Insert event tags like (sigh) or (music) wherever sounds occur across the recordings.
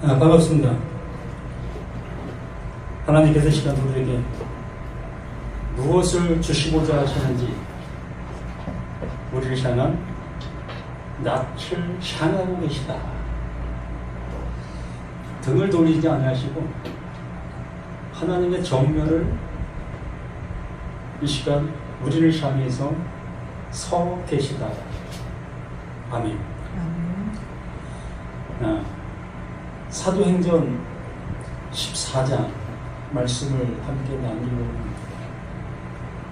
아, 반갑습니다. 하나님께서 시간 우리에게 무엇을 주시고자 하시는지 우리를 향한 낯을 향하고 계시다. 등을 돌리지 아니하시고 하나님의 정면을 이 시간 우리를 향해서 서 계시다. 아멘. 아, 사도행전 14장 말씀을 함께 나누고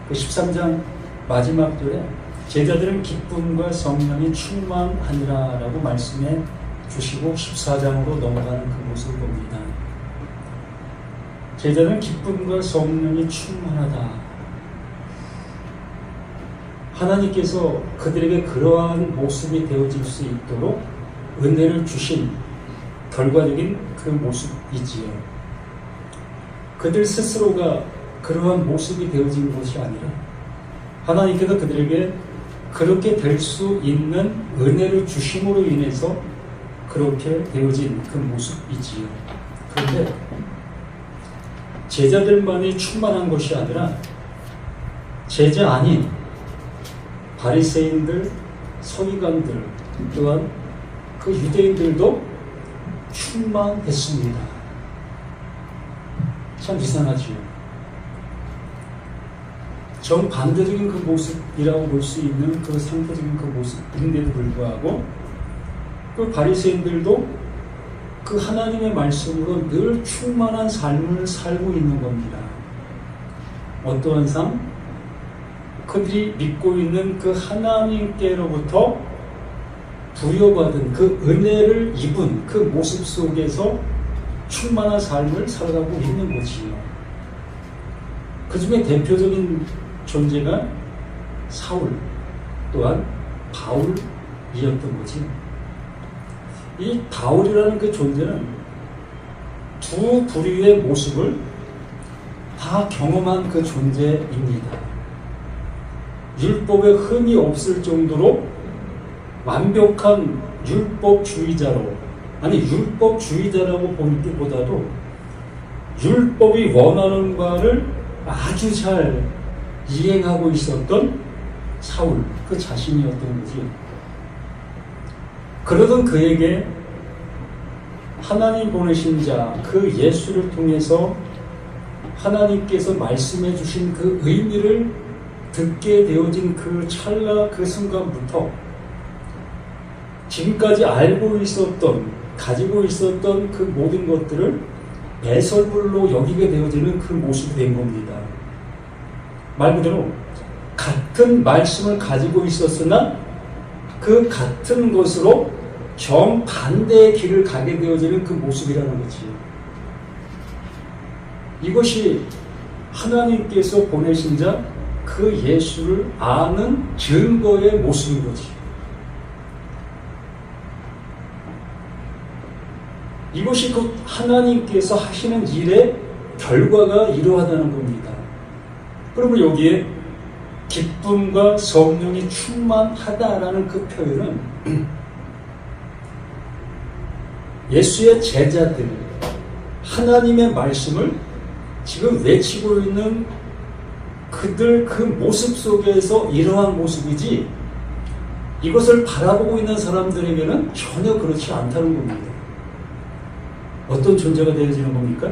그 13장 마지막 절에 제자들은 기쁨과 성령이 충만하니라라고 말씀해 주시고 14장으로 넘어가는 그 모습을 봅니다. 제자들은 기쁨과 성령이 충만하다. 하나님께서 그들에게 그러한 모습이 되어질 수 있도록 은혜를 주신 결과적인 그 모습이지요. 그들 스스로가 그러한 모습이 되어진 것이 아니라 하나님께서 그들에게 그렇게 될 수 있는 은혜를 주심으로 인해서 그렇게 되어진 그 모습이지요. 그런데 제자들만이 충만한 것이 아니라 제자 아닌 바리새인들, 서기관들 또한 그 유대인들도 충만했습니다. 참 이상하지요. 정반대적인 그 모습이라고 볼 수 있는 그 상대적인 그 모습인데도 불구하고 그 바리새인들도 그 하나님의 말씀으로 늘 충만한 삶을 살고 있는 겁니다. 어떠한 삶? 그들이 믿고 있는 그 하나님께로부터 부여받은 그 은혜를 입은 그 모습 속에서 충만한 삶을 살아가고 있는 거지요. 그 중에 대표적인 존재가 사울 또한 바울이었던 거지. 이 바울이라는 그 존재는 두 부류의 모습을 다 경험한 그 존재입니다. 율법에 흠이 없을 정도로 완벽한 율법주의자로 아니 율법주의자라고 볼 때보다도 율법이 원하는 바를 아주 잘 이행하고 있었던 사울 그 자신이었던 거지. 그러던 그에게 하나님 보내신 자 그 예수를 통해서 하나님께서 말씀해 주신 그 의미를 듣게 되어진 그 찰나 그 순간부터 지금까지 알고 있었던 가지고 있었던 그 모든 것들을 배설물로 여기게 되어지는 그 모습이 된 겁니다. 말 그대로 같은 말씀을 가지고 있었으나 그 같은 것으로 정반대의 길을 가게 되어지는 그 모습이라는 거지. 이것이 하나님께서 보내신 자 그 예수를 아는 증거의 모습인 거지. 이것이 그 하나님께서 하시는 일의 결과가 이러하다는 겁니다. 그러면 여기에 기쁨과 성령이 충만하다라는 그 표현은 (clears throat) 예수의 제자들, 하나님의 말씀을 지금 외치고 있는 그들 그 모습 속에서 이러한 모습이지 이것을 바라보고 있는 사람들에게는 전혀 그렇지 않다는 겁니다. 어떤 존재가 되어지는 겁니까?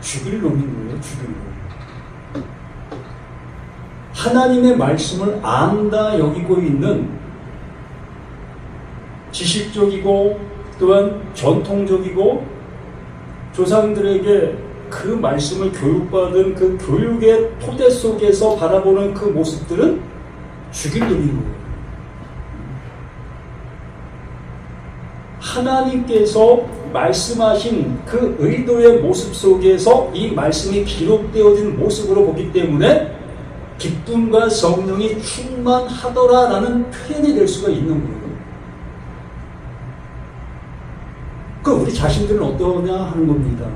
죽일 놈인 거예요, 죽일 놈. 하나님의 말씀을 안다 여기고 있는 지식적이고 또한 전통적이고 조상들에게 그 말씀을 교육받은 그 교육의 토대 속에서 바라보는 그 모습들은 죽일 놈인 거예요. 하나님께서 말씀하신 그 의도의 모습 속에서 이 말씀이 기록되어진 모습으로 보기 때문에 기쁨과 성령이 충만하더라라는 표현이 될 수가 있는 거예요. 그 우리 자신들은 어떠냐 하는 겁니다.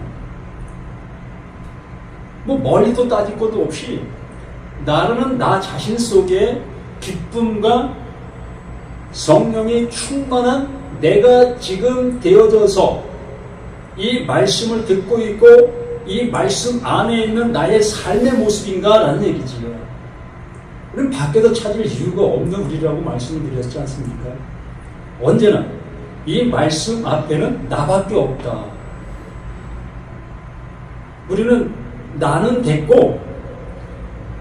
뭐 머리도 따질 것도 없이 나는 나 자신 속에 기쁨과 성령이 충만한 내가 지금 되어져서 이 말씀을 듣고 있고 이 말씀 안에 있는 나의 삶의 모습인가라는 얘기지요. 우리는 밖에서 찾을 이유가 없는 우리라고 말씀을 드렸지 않습니까? 언제나 이 말씀 앞에는 나밖에 없다. 우리는 나는 됐고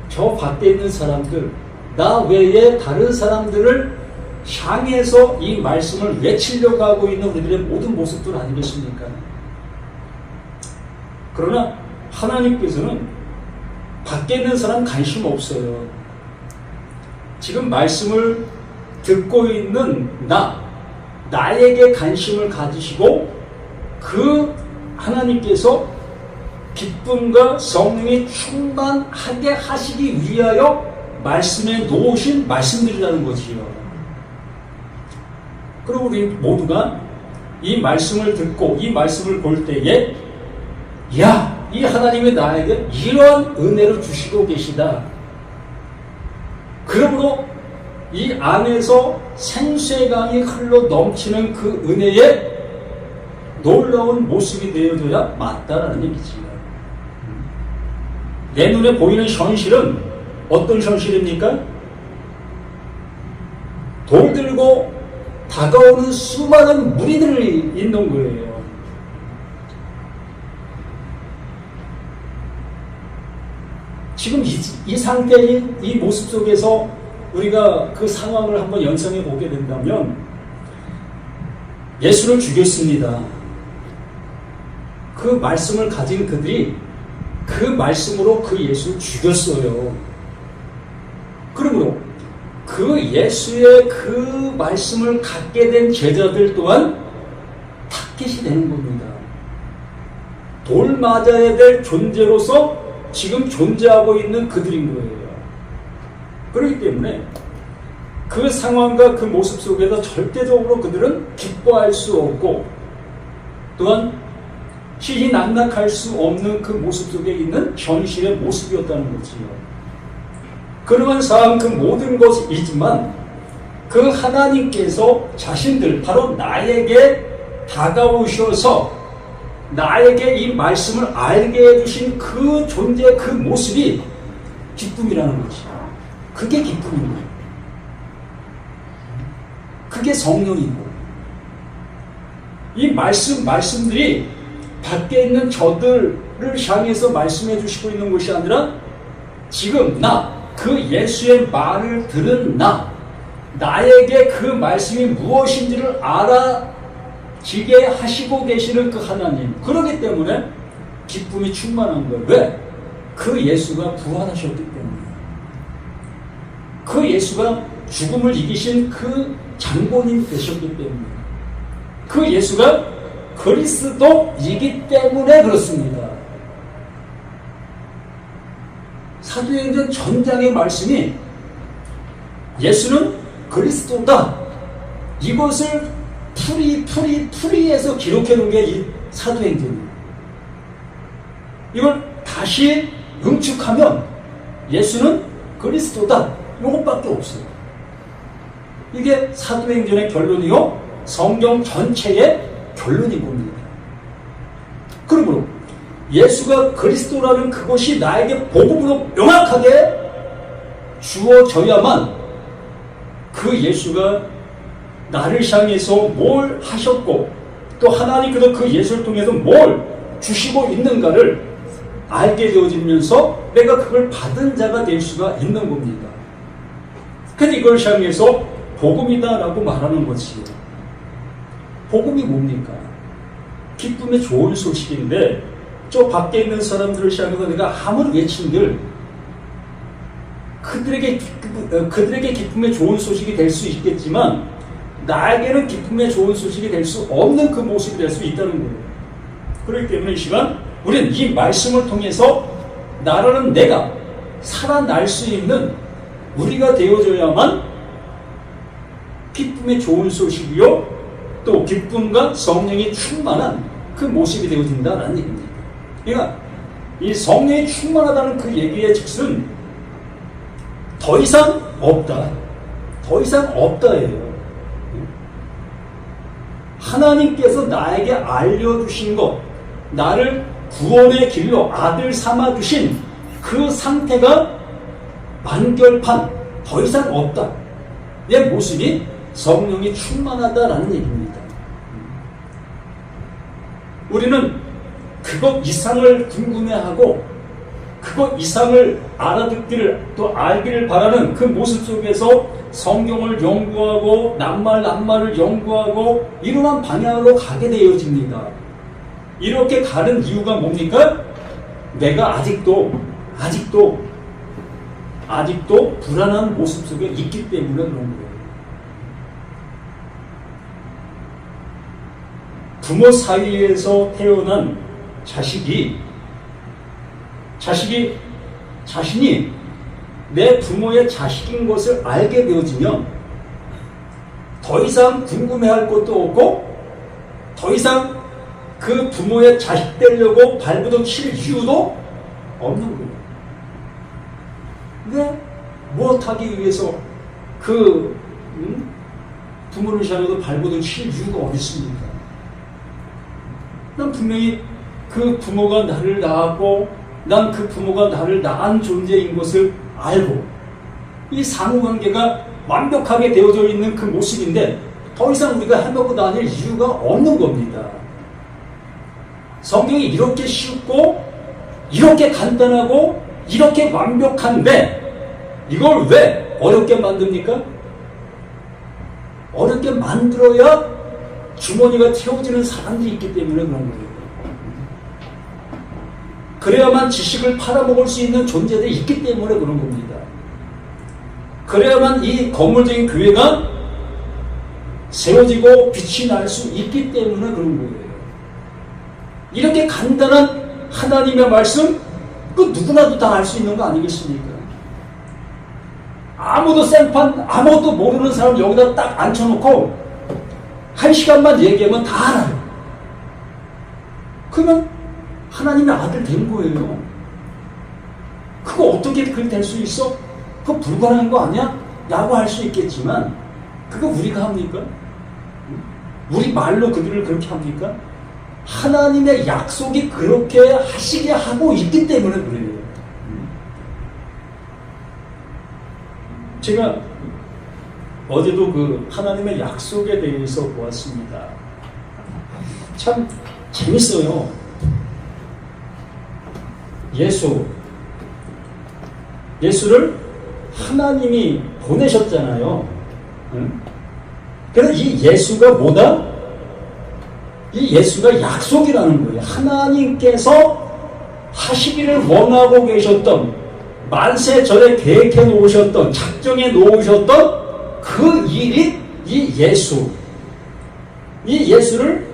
저 밖에 있는 사람들, 나 외에 다른 사람들을 향해서 이 말씀을 외치려고 하고 있는 우리들의 모든 모습들 아니겠습니까? 그러나 하나님께서는 밖에 있는 사람 관심 없어요. 지금 말씀을 듣고 있는 나, 나에게 관심을 가지시고 그 하나님께서 기쁨과 성령이 충만하게 하시기 위하여 말씀에 놓으신 말씀들이라는 것이요. 그리고 우리 모두가 이 말씀을 듣고 이 말씀을 볼 때에 야, 이 하나님이 나에게 이러한 은혜를 주시고 계시다. 그러므로 이 안에서 생수의 강이 흘러 넘치는 그 은혜의 놀라운 모습이 되어줘야 맞다라는 얘기지요. 내 눈에 보이는 현실은 어떤 현실입니까? 돌 들고 다가오는 수많은 무리들이 있는 거예요. 지금 이, 이 상태인 이 모습 속에서 우리가 그 상황을 한번 연상해 보게 된다면 예수를 죽였습니다. 그 말씀을 가진 그들이 그 말씀으로 그 예수를 죽였어요. 그러므로 그 예수의 그 말씀을 갖게 된 제자들 또한 타겟이 되는 겁니다. 돌 맞아야 될 존재로서 지금 존재하고 있는 그들인 거예요. 그렇기 때문에 그 상황과 그 모습 속에서 절대적으로 그들은 기뻐할 수 없고 또한 희희낙낙할 수 없는 그 모습 속에 있는 현실의 모습이었다는 거지요. 그러한 상황 그 모든 것이지만 그 하나님께서 자신들 바로 나에게 다가오셔서 나에게 이 말씀을 알게 해주신 그 존재 그 모습이 기쁨이라는 거지. 그게 기쁨인 거예요. 그게 성령이고 이 말씀 말씀들이 밖에 있는 저들을 향해서 말씀해 주시고 있는 것이 아니라 지금 나 그 예수의 말을 들은 나 나에게 그 말씀이 무엇인지를 알아지게 하시고 계시는 그 하나님 그러기 때문에 기쁨이 충만한 거예요. 왜? 그 예수가 부활하셨기 때문에 그 예수가 죽음을 이기신 그 장본인이 되셨기 때문에 그 예수가 그리스도이기 때문에 그렇습니다. 사도행전 전장의 말씀이 예수는 그리스도다. 이것을 풀이 풀이 풀이해서 기록해 놓은 게 이 사도행전입니다. 이걸 다시 응축하면 예수는 그리스도다. 이것밖에 없어요. 이게 사도행전의 결론이요. 성경 전체의 결론이 봅니다. 그러므로 예수가 그리스도라는 그것이 나에게 복음으로 명확하게 주어져야만 그 예수가 나를 향해서 뭘 하셨고 또 하나님께서 그 예수를 통해서 뭘 주시고 있는가를 알게 되어지면서 내가 그걸 받은 자가 될 수가 있는 겁니다. 근데 이걸 향해서 복음이다라고 말하는 것이에요. 복음이 뭡니까? 기쁨의 좋은 소식인데 저 밖에 있는 사람들을 향해서 내가 아무리 외친들 그들에게 어, 그들에게 기쁨의 좋은 소식이 될 수 있겠지만 나에게는 기쁨의 좋은 소식이 될 수 없는 그 모습이 될 수 있다는 거예요. 그렇기 때문에 이 시간 우리는 이 말씀을 통해서 나라는 내가 살아날 수 있는 우리가 되어줘야만 기쁨의 좋은 소식이요 또 기쁨과 성령이 충만한 그 모습이 되어진다는 얘기입니다. 그러니까 이 성령이 충만하다는 그 얘기의 즉슨 더 이상 없다. 더 이상 없다예요. 하나님께서 나에게 알려주신 것, 나를 구원의 길로 아들 삼아 주신 그 상태가 완결판 더 이상 없다. 내 모습이 성령이 충만하다라는 얘기입니다. 우리는 그것 이상을 궁금해하고 그것 이상을 알아듣기를 또 알기를 바라는 그 모습 속에서 성경을 연구하고 낱말 낱말을 연구하고 이러한 방향으로 가게 되어집니다. 이렇게 가는 이유가 뭡니까? 내가 아직도 아직도 아직도 불안한 모습 속에 있기 때문에 그런 거예요. 부모 사이에서 태어난 자식이 자식이 자신이 내 부모의 자식인 것을 알게 되어지면 더 이상 궁금해할 것도 없고 더 이상 그 부모의 자식 되려고 발부둥 칠 이유도 없는 거예요. 왜 무엇하기 위해서 그 음? 부모를 향해도 발부둥 칠 이유가 어디 있습니까? 난 분명히 그 부모가 나를 낳았고 난 그 부모가 나를 낳은 존재인 것을 알고 이 상호관계가 완벽하게 되어져 있는 그 모습인데 더 이상 우리가 해먹고 다닐 이유가 없는 겁니다. 성경이 이렇게 쉽고 이렇게 간단하고 이렇게 완벽한데 이걸 왜 어렵게 만듭니까? 어렵게 만들어야 주머니가 채워지는 사람들이 있기 때문에 그런 거예요. 그래야만 지식을 팔아먹을 수 있는 존재들이 있기 때문에 그런 겁니다. 그래야만 이 건물적인 교회가 세워지고 빛이 날 수 있기 때문에 그런 거예요. 이렇게 간단한 하나님의 말씀, 그 누구나도 다 알 수 있는 거 아니겠습니까? 아무도 생판, 아무것도 모르는 사람 여기다 딱 앉혀놓고 한 시간만 얘기하면 다 알아요. 그러면 하나님의 아들 된 거예요. 그거 어떻게 그렇게 될 수 있어? 그거 불가능한 거 아니야? 라고 할 수 있겠지만 그거 우리가 합니까? 우리 말로 그들을 그렇게 합니까? 하나님의 약속이 그렇게 하시게 하고 있기 때문에 그래요. 제가 어제도 그 하나님의 약속에 대해서 보았습니다. 참 재밌어요. 예수. 예수를 하나님이 보내셨잖아요. 응? 그래서 이 예수가 뭐다? 이 예수가 약속이라는 거예요. 하나님께서 하시기를 원하고 계셨던 만세 전에 계획해 놓으셨던 작정해 놓으셨던 그 일이 이 예수. 이 예수를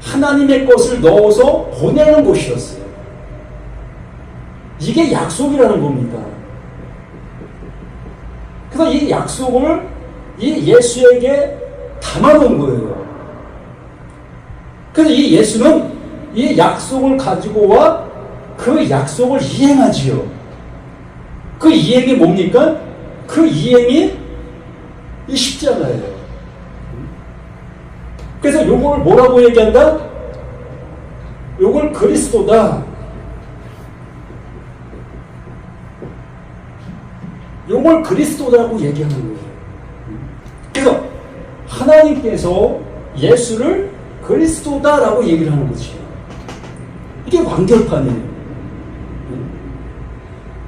하나님의 것을 넣어서 보내는 것이었어요. 이게 약속이라는 겁니다. 그래서 이 약속을 이 예수에게 담아놓은 거예요. 그래서 이 예수는 이 약속을 가지고 와 그 약속을 이행하지요. 그 이행이 뭡니까? 그 이행이 이 십자가예요. 그래서 요걸 뭐라고 얘기한다? 요걸 그리스도다. 요걸 그리스도라고 얘기하는 거예요. 그래서 하나님께서 예수를 그리스도다라고 얘기를 하는 거지. 이게 완결판이에요.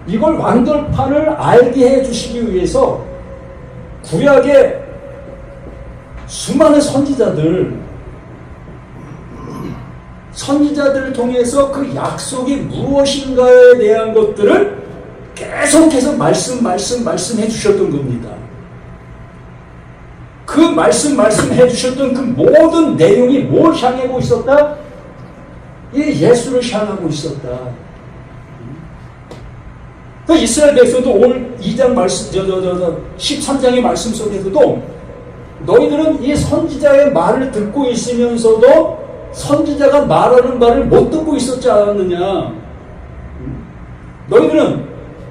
이걸 완결판을 알게 해주시기 위해서 구약의 수많은 선지자들, 선지자들을 통해서 그 약속이 무엇인가에 대한 것들을 계속해서 말씀, 말씀, 말씀해 주셨던 겁니다. 그 말씀, 말씀해 주셨던 그 모든 내용이 뭘 향하고 있었다? 이 예수를 향하고 있었다. 그 이스라엘 백성도 오늘 2장 말씀, 저, 저, 저, 저, 13장의 말씀 속에서도 너희들은 이 선지자의 말을 듣고 있으면서도 선지자가 말하는 말을 못 듣고 있었지 않았느냐. 너희들은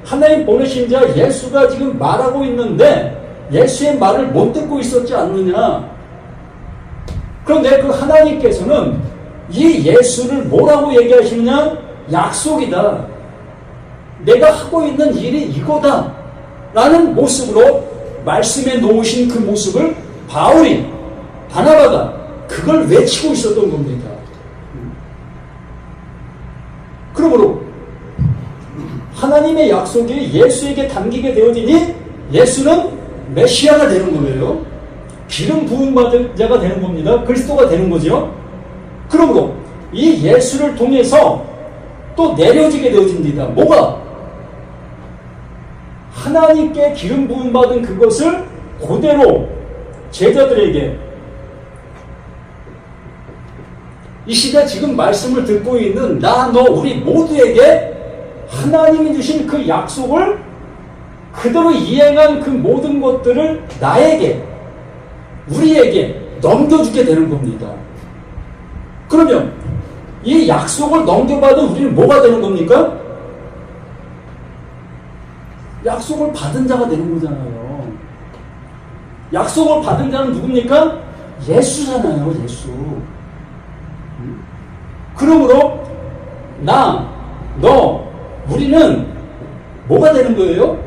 하나님 보내신 자 예수가 지금 말하고 있는데 예수의 말을 못 듣고 있었지 않느냐. 그런데 그 하나님께서는 이 예수를 뭐라고 얘기하시느냐? 약속이다. 내가 하고 있는 일이 이거다. 라는 모습으로 말씀에 놓으신 그 모습을 바울이, 바나바가 그걸 외치고 있었던 겁니다. 그러므로 하나님의 약속이 예수에게 담기게 되어지니 예수는 메시아가 되는 거예요. 기름 부음 받은 자가 되는 겁니다. 그리스도가 되는 거죠. 그러므로 이 예수를 통해서 또 내려지게 되어집니다. 뭐가? 하나님께 기름 부음 받은 그것을 그대로 제자들에게 이 시대 지금 말씀을 듣고 있는 나, 너, 우리 모두에게 하나님이 주신 그 약속을 그대로 이행한 그 모든 것들을 나에게, 우리에게 넘겨주게 되는 겁니다. 그러면 이 약속을 넘겨받은 우리는 뭐가 되는 겁니까? 약속을 받은 자가 되는 거잖아요. 약속을 받은 자는 누굽니까? 예수잖아요, 예수. 그러므로 나, 너, 우리는 뭐가 되는 거예요?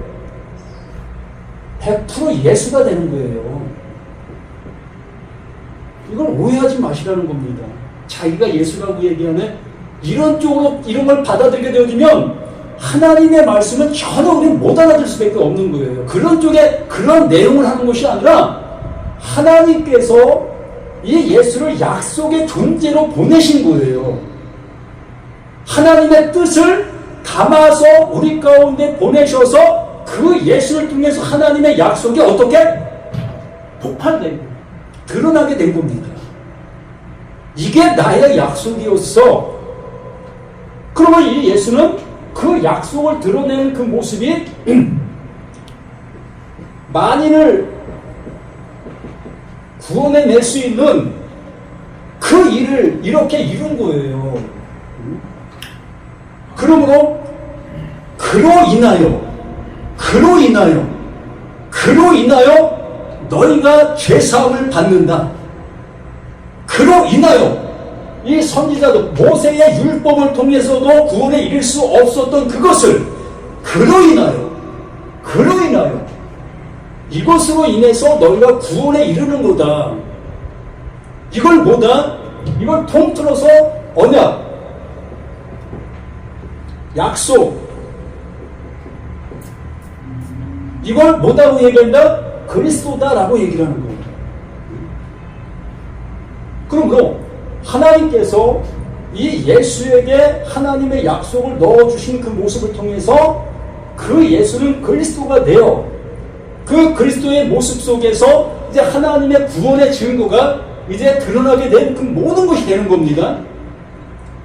100% 예수가 되는 거예요. 이걸 오해하지 마시라는 겁니다. 자기가 예수라고 얘기하는 이런 쪽으로 이런 걸 받아들이게 되어지면 하나님의 말씀은 전혀 우리는 못 알아들 수밖에 없는 거예요. 그런 쪽에 그런 내용을 하는 것이 아니라 하나님께서 이 예수를 약속의 존재로 보내신 거예요. 하나님의 뜻을 담아서 우리 가운데 보내셔서 그 예수를 통해서 하나님의 약속이 어떻게 폭발되고 드러나게 된 겁니다. 이게 나의 약속이었어. 그러면 이 예수는 그 약속을 드러내는 그 모습이 (clears throat) 만인을 구원해낼 수 있는 그 일을 이렇게 이룬 거예요. 그러므로 그로 인하여 그로 인하여 그로 인하여 너희가 죄 사함을 받는다. 그로 인하여 이 선지자도 모세의 율법을 통해서도 구원에 이를 수 없었던 그것을 그로 인하여 그로 인하여 이것으로 인해서 너희가 구원에 이르는 거다. 이걸 뭐다? 이걸 통틀어서 언약, 약속. 이걸 뭐다고 얘기한다? 그리스도다라고 얘기를 하는 겁니다. 그러므로 하나님께서 이 예수에게 하나님의 약속을 넣어주신 그 모습을 통해서 그 예수는 그리스도가 되어 그 그리스도의 모습 속에서 이제 하나님의 구원의 증거가 이제 드러나게 된 그 모든 것이 되는 겁니다.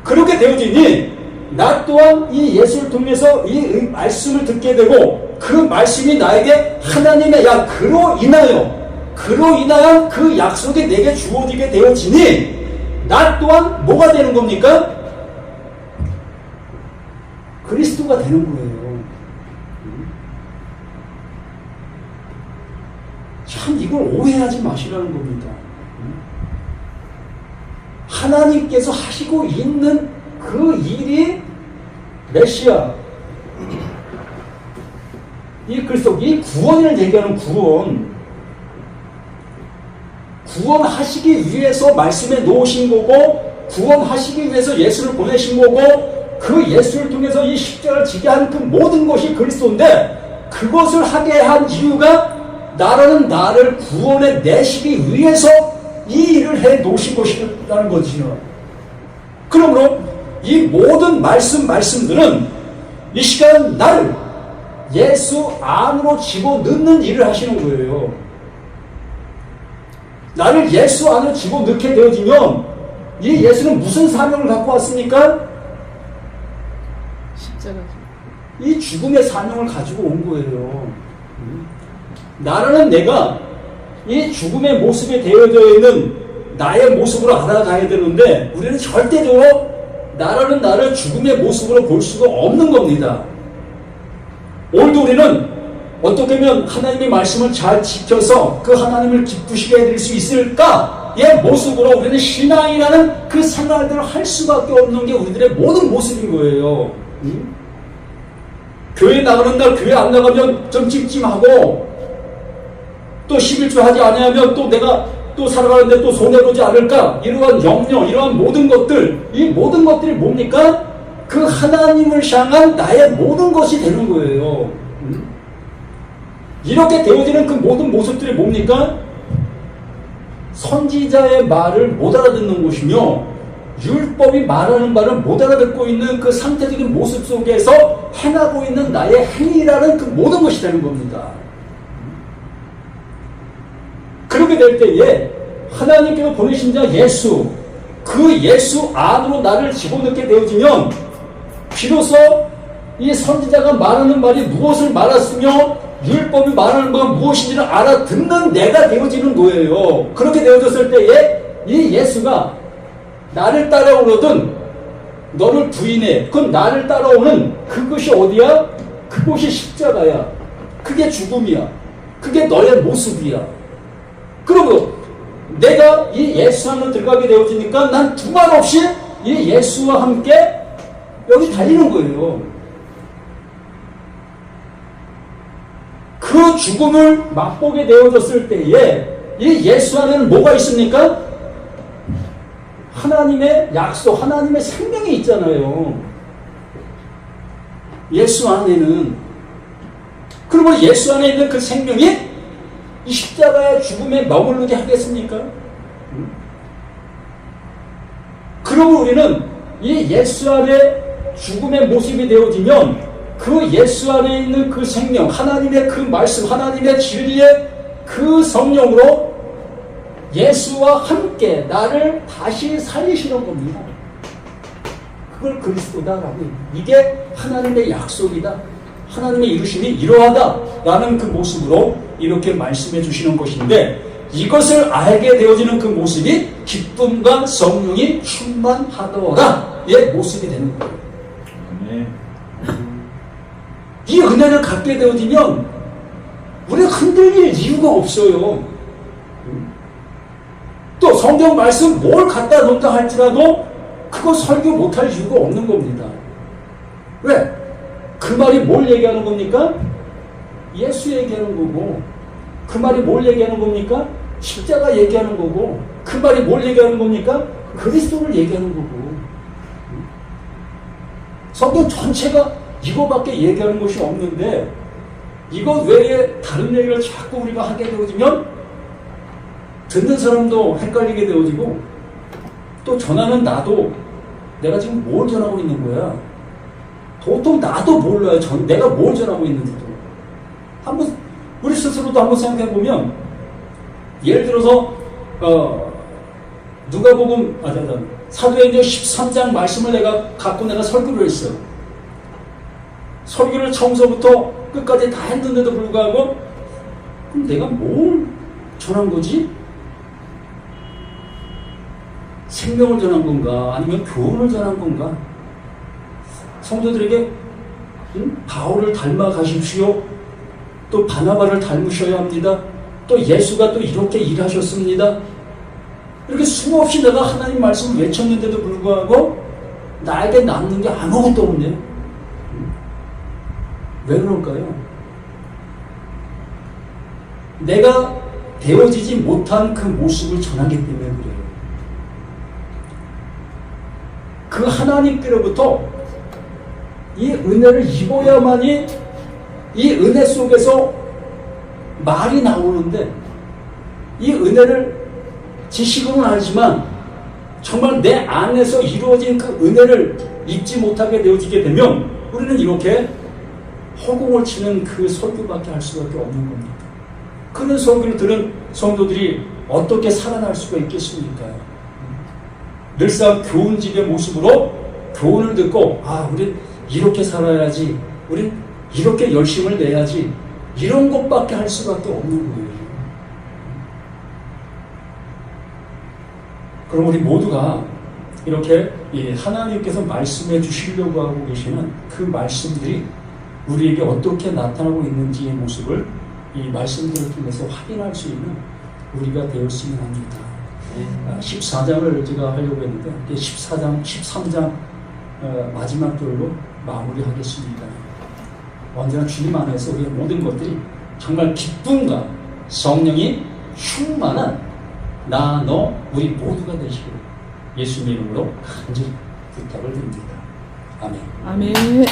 그렇게 되어지니 나 또한 이 예수를 통해서 이 말씀을 듣게 되고 그 말씀이 나에게 하나님의 야 그로 인하여 그로 인하여 그 약속이 내게 주어지게 되어지니 나 또한 뭐가 되는 겁니까? 그리스도가 되는 거예요. 참 이걸 오해하지 마시라는 겁니다. 하나님께서 하시고 있는 그 일이 메시아 이 그리스도 이 구원을 얘기하는 구원 구원하시기 위해서 말씀에 놓으신 거고 구원하시기 위해서 예수를 보내신 거고 그 예수를 통해서 이 십자가를 지게 한 그 모든 것이 그리스도인데 그것을 하게 한 이유가 나라는 나를 구원해 내시기 위해서 이 일을 해 놓으신 것이라는 거지요. 그러므로 이 모든 말씀 말씀들은 이 시간 나를 예수 안으로 집어넣는 일을 하시는 거예요. 나를 예수 안으로 집어넣게 되어지면 이 예수는 무슨 사명을 갖고 왔습니까? 십자가죠. 이 죽음의 사명을 가지고 온 거예요. 나라는 내가 이 죽음의 모습에 되어져 있는 나의 모습으로 알아가야 되는데 우리는 절대적으로 나라는 나를 죽음의 모습으로 볼 수가 없는 겁니다. 오늘도 우리는 어떻게 하면 하나님의 말씀을 잘 지켜서 그 하나님을 기쁘시게 해드릴 수 있을까? 의 모습으로 우리는 신앙이라는 그 생활들을 할 수밖에 없는 게 우리들의 모든 모습인 거예요. 응? 교회 나가는 날 교회 안 나가면 좀 찜찜하고 또 11조 하지 아니하면 또 내가 또 살아가는데 또 손해보지 않을까 이러한 염려 이러한 모든 것들 이 모든 것들이 뭡니까? 그 하나님을 향한 나의 모든 것이 되는 거예요. 응? 이렇게 되어지는 그 모든 모습들이 뭡니까? 선지자의 말을 못 알아듣는 것이며 율법이 말하는 말을 못 알아듣고 있는 그 상태적인 모습 속에서 행하고 있는 나의 행위라는 그 모든 것이 되는 겁니다. 그렇게 될 때에 하나님께서 보내신 자 예수, 그 예수 안으로 나를 집어넣게 되어지면 비로소 이 선지자가 말하는 말이 무엇을 말했으며 율법이 말하는 건 무엇인지를 알아듣는 내가 되어지는 거예요. 그렇게 되어졌을 때에 이 예수가 나를 따라오거든 너를 부인해. 그건 나를 따라오는 그것이 어디야? 그것이 십자가야. 그게 죽음이야. 그게 너의 모습이야. 그리고 내가 이 예수 안으로 들어가게 되어지니까 난 두말 없이 이 예수와 함께 여기 달리는 거예요. 그 죽음을 맛보게 되어졌을 때에 이 예수 안에는 뭐가 있습니까? 하나님의 약속, 하나님의 생명이 있잖아요. 예수 안에는. 그리고 예수 안에 있는 그 생명이 이 십자가의 죽음에 머무르게 하겠습니까? 그러면 우리는 이 예수 안에 죽음의 모습이 되어지면 그 예수 안에 있는 그 생명, 하나님의 그 말씀, 하나님의 진리의 그 성령으로 예수와 함께 나를 다시 살리시는 겁니다. 그걸 그리스도다라고 이게 하나님의 약속이다. 하나님의 이루심이 이러하다라는 그 모습으로 이렇게 말씀해 주시는 것인데 이것을 알게 되어지는 그 모습이 기쁨과 성령이 충만하더라의 모습이 되는 거예요. 네. 이 은혜를 갖게 되어지면 우리가 흔들릴 이유가 없어요. 또 성경 말씀 뭘 갖다 놓다 할지라도 그거 설교 못할 이유가 없는 겁니다. 왜? 그 말이 뭘 얘기하는 겁니까? 예수 얘기하는 거고 그 말이 뭘 얘기하는 겁니까? 십자가 얘기하는 거고 그 말이 뭘 얘기하는 겁니까? 그리스도를 얘기하는 거고 성경 전체가 이거밖에 얘기하는 것이 없는데 이것 외에 다른 얘기를 자꾸 우리가 하게 되어지면 듣는 사람도 헷갈리게 되어지고 또 전하는 나도 내가 지금 뭘 전하고 있는 거야. 보통 나도 몰라요. 전, 내가 뭘 전하고 있는지도. 한번 우리 스스로도 한번 생각해 보면 예를 들어서 어, 누가복음 아, 사도행전 13장 말씀을 내가 갖고 내가 설교를 했어. 설교를 처음서부터 끝까지 다 했는데도 불구하고 그럼 내가 뭘 전한 거지? 생명을 전한 건가? 아니면 교훈을 전한 건가? 성도들에게 응? 바울을 닮아 가십시오. 또 바나바를 닮으셔야 합니다. 또 예수가 또 이렇게 일하셨습니다. 이렇게 수없이 내가 하나님 말씀을 외쳤는데도 불구하고 나에게 남는 게 아무것도 없네. 왜 그럴까요? 내가 되어지지 못한 그 모습을 전하기 때문에 그래요. 그 하나님께로부터 이 은혜를 입어야만이 이 은혜 속에서 말이 나오는데 이 은혜를 지식으로는 알지만 정말 내 안에서 이루어진 그 은혜를 잊지 못하게 되어지게 되면 우리는 이렇게 허공을 치는 그 설교밖에 할 수밖에 없는 겁니다. 그런 설교를 들은 성도들이 어떻게 살아날 수가 있겠습니까? 늘상 교훈집의 모습으로 교훈을 듣고 아 우리 이렇게 살아야지 우리 이렇게 열심을 내야지 이런 것밖에 할 수밖에 없는 거예요. 그럼 우리 모두가 이렇게 이 하나님께서 말씀해 주시려고 하고 계시는 그 말씀들이 우리에게 어떻게 나타나고 있는지의 모습을 이 말씀들을 통해서 확인할 수 있는 우리가 되었으면 합니다. 아, 14장을 제가 하려고 했는데 14장, 13장 어, 마지막 절로 마무리하겠습니다. 언제나 주님 안에서 우리의 모든 것들이 정말 기쁨과 성령이 충만한 나, 너, 우리 모두가 되시기를 예수님 이름으로 간절히 부탁을 드립니다. 아멘. 아멘.